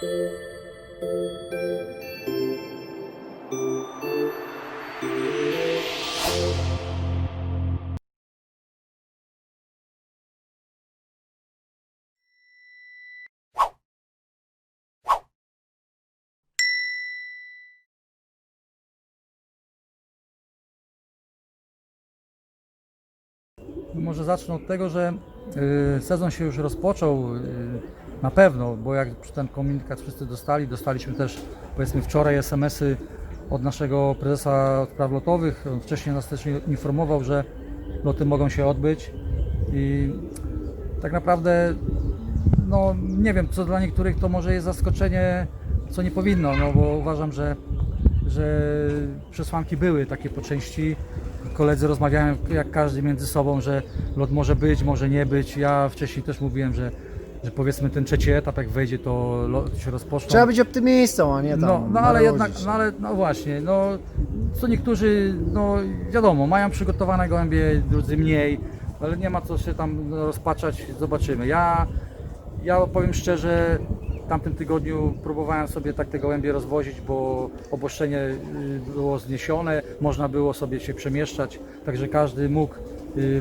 Może zacznę od tego, że y, sezon się już rozpoczął y, na pewno, bo jak ten komunikat wszyscy dostali, dostaliśmy też powiedzmy wczoraj SMS-y od naszego prezesa spraw lotowych. On wcześniej nas też informował, że loty mogą się odbyć i tak naprawdę no nie wiem, co dla niektórych to może jest zaskoczenie, co nie powinno, no bo uważam, że, że przesłanki były takie po części. Koledzy rozmawiają jak każdy między sobą, że lot może być, może nie być. Ja wcześniej też mówiłem, że, że powiedzmy ten trzeci etap jak wejdzie, to się rozpocznie. Trzeba być optymistą, a nie tam No, no ale marudzić. jednak, no ale no właśnie, no co niektórzy, no wiadomo, mają przygotowane gołębie, drudzy mniej, ale nie ma co się tam rozpaczać, zobaczymy. Ja, ja powiem szczerze, w tamtym tygodniu próbowałem sobie tak te gołębie rozwozić, bo obostrzenie y, było zniesione, można było sobie się przemieszczać, także każdy mógł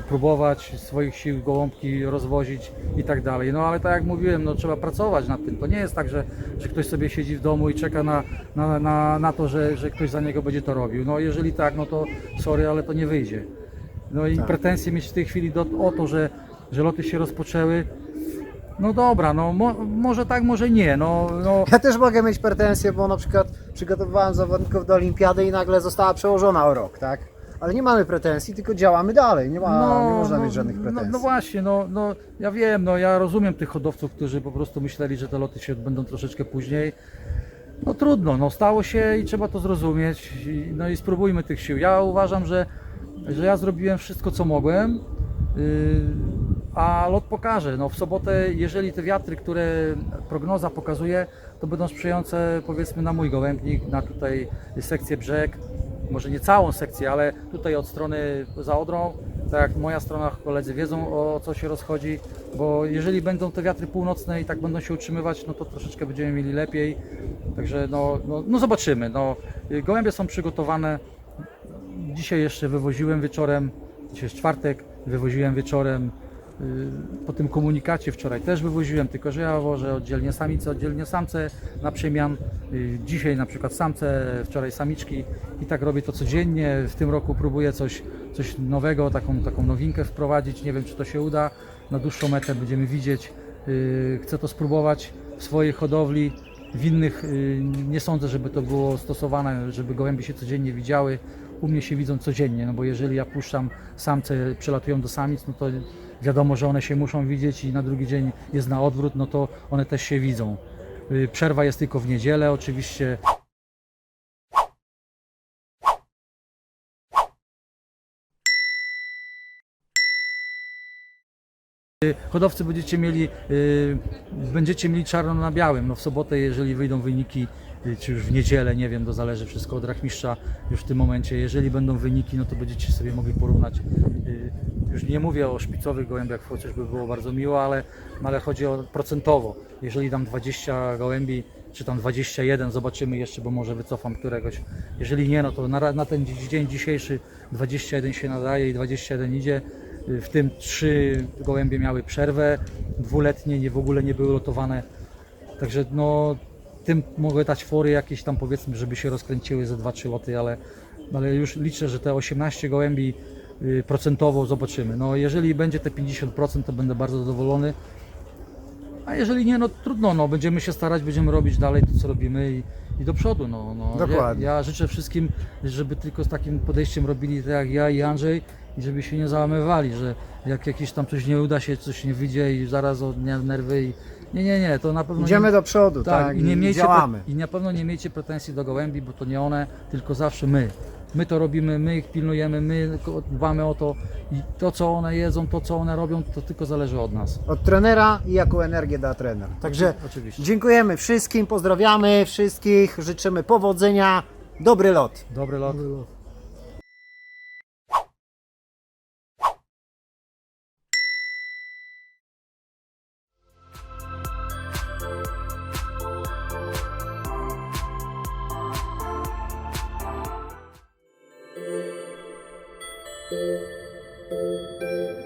próbować swoich sił gołąbki rozwozić i tak dalej. No ale tak jak mówiłem, no trzeba pracować nad tym. To nie jest tak, że, że ktoś sobie siedzi w domu i czeka na, na, na, na to, że, że ktoś za niego będzie to robił. No jeżeli tak, no to sorry, ale to nie wyjdzie. No i Tak. pretensje mieć w tej chwili do, o to, że, że loty się rozpoczęły. No dobra, no mo, może tak, może nie. No, no, Ja też mogę mieć pretensje, bo na przykład przygotowywałem zawodników do olimpiady i nagle została przełożona o rok, tak? Ale nie mamy pretensji, tylko działamy dalej, nie, ma, nie można mieć żadnych pretensji. No, no właśnie, no, no ja wiem, no ja rozumiem tych hodowców, którzy po prostu myśleli, że te loty się odbędą troszeczkę później. No trudno, no stało się i trzeba to zrozumieć. I, no i spróbujmy tych sił. Ja uważam, że, że ja zrobiłem wszystko, co mogłem. Yy, a lot pokaże. No w sobotę, jeżeli te wiatry, które prognoza pokazuje, to będą sprzyjające powiedzmy na mój gołębnik, na tutaj sekcję brzeg, może nie całą sekcję, ale tutaj od strony za Odrą, tak jak moja strona, koledzy wiedzą o co się rozchodzi, bo jeżeli będą te wiatry północne i tak będą się utrzymywać, no to troszeczkę będziemy mieli lepiej. Także no, no, no zobaczymy. No, gołębie są przygotowane. Dzisiaj jeszcze wywoziłem wieczorem, dzisiaj jest czwartek, wywoziłem wieczorem. Y, Po tym komunikacie wczoraj też wywoziłem, tylko że ja wożę oddzielnie samice, oddzielnie samce na przemian. Y, Dzisiaj na przykład samce, wczoraj samiczki i tak robię to codziennie. W tym roku próbuję coś, coś nowego, taką, taką nowinkę wprowadzić. Nie wiem, czy to się uda. Na dłuższą metę będziemy widzieć. Y, Chcę to spróbować w swojej hodowli. W innych nie sądzę, żeby to było stosowane, żeby gołębie się codziennie widziały. U mnie się widzą codziennie, no bo jeżeli ja puszczam samce, przelatują do samic, no to wiadomo, że one się muszą widzieć i na drugi dzień jest na odwrót, no to one też się widzą. Y, Przerwa jest tylko w niedzielę, oczywiście. Y, Hodowcy będziecie mieli, y, będziecie mieli czarno na białym. No w sobotę, jeżeli wyjdą wyniki, czy już w niedzielę, nie wiem, to zależy wszystko od rachmistrza już w tym momencie. Jeżeli będą wyniki, no to będziecie sobie mogli porównać. y, Już nie mówię o szpicowych gołębiach, chociaż by było bardzo miło, ale, no ale chodzi o procentowo. Jeżeli dam 20 gołębi, czy tam 21, zobaczymy jeszcze, bo może wycofam któregoś. Jeżeli nie, no to na, na ten dzi- dzień dzisiejszy 21 się nadaje i 21 idzie. Y, W tym trzy gołębie miały przerwę dwuletnie, nie w ogóle nie były lotowane. Także no, tym mogę dać fory jakieś tam powiedzmy, żeby się rozkręciły ze 2-3 loty, ale, ale już liczę, że te 18 gołębi y, procentowo zobaczymy. No jeżeli będzie te 50%, to będę bardzo zadowolony. A jeżeli nie, no trudno, no będziemy się starać, będziemy robić dalej to, co robimy i, i do przodu. No, no. Dokładnie. Ja, ja życzę wszystkim, żeby tylko z takim podejściem robili tak jak ja i Andrzej i żeby się nie załamywali, że jak jakieś tam coś nie uda się, coś nie wyjdzie i zaraz od nerwy i nie, nie, nie, to na pewno Idziemy nie, do przodu, tak, tak, i nie miejcie działamy. I na pewno nie miejcie pretensji do gołębi, bo to nie one, tylko zawsze my. My to robimy, my ich pilnujemy, my dbamy o to i to co one jedzą, to co one robią, to tylko zależy od nas. Od trenera i jaką energię da trener. Także Oczywiście. dziękujemy wszystkim, pozdrawiamy wszystkich, życzymy powodzenia, dobry lot. Dobry lot. Thank you.